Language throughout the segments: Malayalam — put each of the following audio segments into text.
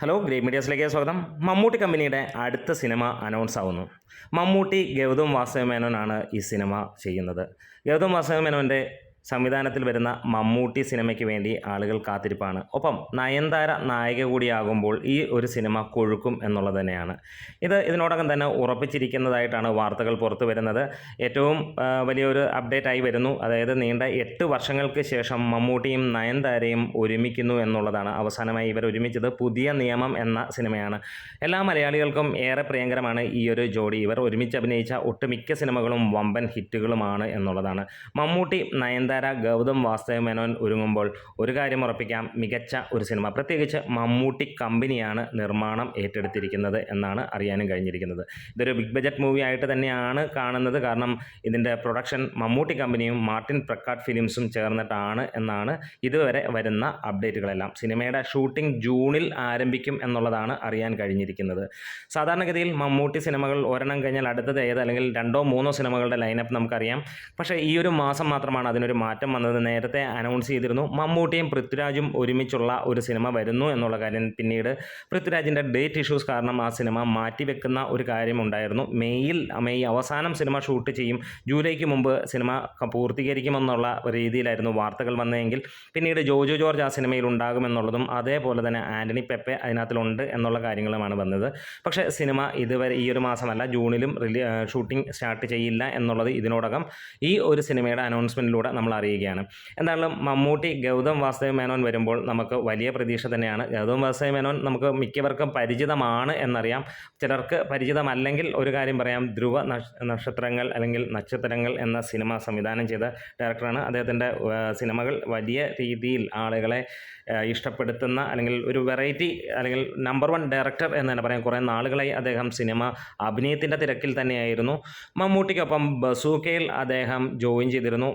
ഹലോ ഗ്രേ മീഡിയാസിലേക്ക് സ്വാഗതം. മമ്മൂട്ടി കമ്പനിയുടെ അടുത്ത സിനിമ അനൗൺസ് ആവുന്നു. മമ്മൂട്ടി ഗൗതം വാസവമേനോനാണ് ഈ സിനിമ ചെയ്യുന്നത്. ഗൗതം വാസുദേവമേനോന്റെ സംവിധാനത്തിൽ വരുന്ന മമ്മൂട്ടി സിനിമയ്ക്ക് വേണ്ടി ആളുകൾ കാത്തിരിപ്പാണ്. ഒപ്പം നയൻതാര നായിക കൂടിയാകുമ്പോൾ ഈ ഒരു സിനിമ കൊഴുക്കും എന്നുള്ളത് തന്നെയാണ്. ഇത് ഇതിനോടകം തന്നെ ഉറപ്പിച്ചിരിക്കുന്നതായിട്ടാണ് വാർത്തകൾ പുറത്തു വരുന്നത്. ഏറ്റവും വലിയൊരു അപ്ഡേറ്റ് ആയി വരുന്നു. അതായത് നീണ്ട എട്ട് വർഷങ്ങൾക്ക് ശേഷം മമ്മൂട്ടിയും നയൻതാരയും ഒരുമിക്കുന്നു എന്നുള്ളതാണ്. അവസാനമായി ഇവർ ഒരുമിച്ചത് പുതിയ നിയമം എന്ന സിനിമയാണ്. എല്ലാ മലയാളികൾക്കും ഏറെ പ്രിയങ്കരമാണ് ഈ ഒരു ജോഡി. ഇവർ ഒരുമിച്ച് അഭിനയിച്ച ഒട്ടുമിക്ക സിനിമകളും വമ്പൻ ഹിറ്റുകളുമാണ് എന്നുള്ളതാണ്. മമ്മൂട്ടി നയൻതാര ഗൗതം വാസുദേവ മേനോൻ ഒരുങ്ങുമ്പോൾ ഒരു കാര്യം ഉറപ്പിക്കാം. മികച്ച ഒരു സിനിമ. പ്രത്യേകിച്ച് മമ്മൂട്ടി കമ്പനിയാണ് നിർമ്മാണം ഏറ്റെടുത്തിരിക്കുന്നത് എന്നാണ് അറിയാനും കഴിഞ്ഞിരിക്കുന്നത്. ഇതൊരു ബിഗ് ബജറ്റ് മൂവി ആയിട്ട് തന്നെയാണ് കാണുന്നത്. കാരണം ഇതിന്റെ പ്രൊഡക്ഷൻ മമ്മൂട്ടി കമ്പനിയും മാർട്ടിൻ പ്രക്കാട്ട് ഫിലിംസും ചേർന്നിട്ടാണ് എന്നാണ് ഇതുവരെ വരുന്ന അപ്ഡേറ്റുകളെല്ലാം സിനിമയുടെ ഷൂട്ടിംഗ് ജൂണിൽ ആരംഭിക്കും എന്നുള്ളതാണ് അറിയാൻ കഴിഞ്ഞിരിക്കുന്നത്. സാധാരണഗതിയിൽ മമ്മൂട്ടി സിനിമകൾ ഒരെണ്ണം കഴിഞ്ഞാൽ അടുത്തത് ഏത് അല്ലെങ്കിൽ രണ്ടോ മൂന്നോ സിനിമകളുടെ ലൈനപ്പ് നമുക്കറിയാം. പക്ഷേ ഈ ഒരു മാസം മാത്രമാണ് അതിനൊരു മാറ്റം വന്നത് നേരത്തെ അനൗൺസ് ചെയ്തിരുന്നു. മമ്മൂട്ടിയും പൃഥ്വിരാജും ഒരുമിച്ചുള്ള ഒരു സിനിമ വരുന്നു എന്നുള്ള കാര്യം പിന്നീട് പൃഥ്വിരാജിന്റെ ഡേറ്റ് ഇഷ്യൂസ് കാരണം ആ സിനിമ മാറ്റിവെക്കുന്ന ഒരു കാര്യമുണ്ടായിരുന്നു. മെയ്യിൽ മെയ് അവസാനം സിനിമ ഷൂട്ട് ചെയ്യും. ജൂലൈക്ക് മുമ്പ് സിനിമ പൂർത്തീകരിക്കുമെന്നുള്ള രീതിയിലായിരുന്നു വാർത്തകൾ വന്നതെങ്കിൽ പിന്നീട് ജോജു ജോർജ് ആ സിനിമയിൽ ഉണ്ടാകുമെന്നുള്ളതും അതേപോലെ തന്നെ ആന്റണി പെപ്പെ അതിനകത്തിലുണ്ട് എന്നുള്ള കാര്യങ്ങളുമാണ് വന്നത്. പക്ഷേ സിനിമ ഇതുവരെ ഈ ഒരു മാസമല്ല ജൂണിലും റിലീ ഷൂട്ടിംഗ് സ്റ്റാർട്ട് ചെയ്യില്ല എന്നുള്ളത് ഇതിനോടകം ഈ ഒരു സിനിമയുടെ അനൗൺസ്മെന്റിലൂടെ നമ്മൾ അറിയുകയാണ് എന്തായാലും മമ്മൂട്ടി ഗൗതം വാസുദേവ് മേനോൻ വരുമ്പോൾ നമുക്ക് വലിയ പ്രതീക്ഷ തന്നെയാണ്. ഗൗതം വാസുദേവ് മേനോൻ നമുക്ക് മിക്കവർക്കും പരിചിതമാണ് എന്നറിയാം. ചിലർക്ക് പരിചിതമല്ലെങ്കിൽ ഒരു കാര്യം പറയാം. ധ്രുവ നക്ഷത്രങ്ങൾ അല്ലെങ്കിൽ നക്ഷത്രങ്ങൾ എന്ന സിനിമ സംവിധാനം ചെയ്ത ഡയറക്ടറാണ്. അദ്ദേഹത്തിന്റെ സിനിമകൾ വലിയ രീതിയിൽ ആളുകളെ ഇഷ്ടപ്പെടുത്തുന്ന അല്ലെങ്കിൽ ഒരു വെറൈറ്റി അല്ലെങ്കിൽ നമ്പർ വൺ ഡയറക്ടർ എന്ന് തന്നെ പറയാം. കുറേ നാളുകളായി അദ്ദേഹം സിനിമ അഭിനയത്തിന്റെ തിരക്കിൽ തന്നെയായിരുന്നു. മമ്മൂട്ടിക്കൊപ്പം ബസൂക്കയിൽ അദ്ദേഹം ജോയിൻ ചെയ്തിരുന്നു.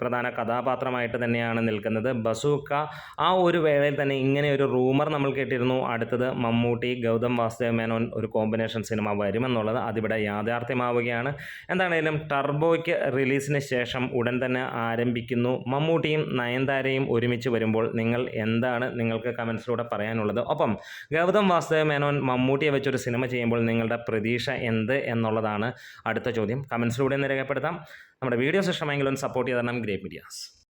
പ്രധാന കഥാപാത്രമായിട്ട് തന്നെയാണ് നിൽക്കുന്നത്. ബസൂക്ക ആ ഒരു വേളയിൽ തന്നെ ഇങ്ങനെ ഒരു റൂമർ നമ്മൾ കേട്ടിരുന്നു. അടുത്തത് മമ്മൂട്ടി ഗൗതം വാസുദേവ് മേനോൻ ഒരു കോമ്പിനേഷൻ സിനിമ വരുമെന്നുള്ളത് അതിവിടെ യാഥാർത്ഥ്യമാവുകയാണ്. എന്താണേലും ടർബോയ്ക്ക് റിലീസിന് ശേഷം ഉടൻ തന്നെ ആരംഭിക്കുന്നു. മമ്മൂട്ടിയും നയൻതാരയും ഒരുമിച്ച് വരുമ്പോൾ നിങ്ങൾ എന്താണ് നിങ്ങൾക്ക് കമൻസിലൂടെ പറയാനുള്ളത്? ഒപ്പം ഗൗതം വാസുദേവ് മേനോൻ മമ്മൂട്ടിയെ വെച്ചൊരു സിനിമ ചെയ്യുമ്പോൾ നിങ്ങളുടെ പ്രതീക്ഷ എന്ത് എന്നുള്ളതാണ് അടുത്ത ചോദ്യം. കമൻസിലൂടെ ഒന്ന് രേഖപ്പെടുത്താം നമ്മുടെ വീഡിയോസ് ഇഷ്ടമെങ്കിൽ ഒന്ന് സപ്പോർട്ട് ചെയ്ത് തരണം ഗ്രേറ്റ് മീഡിയാസ്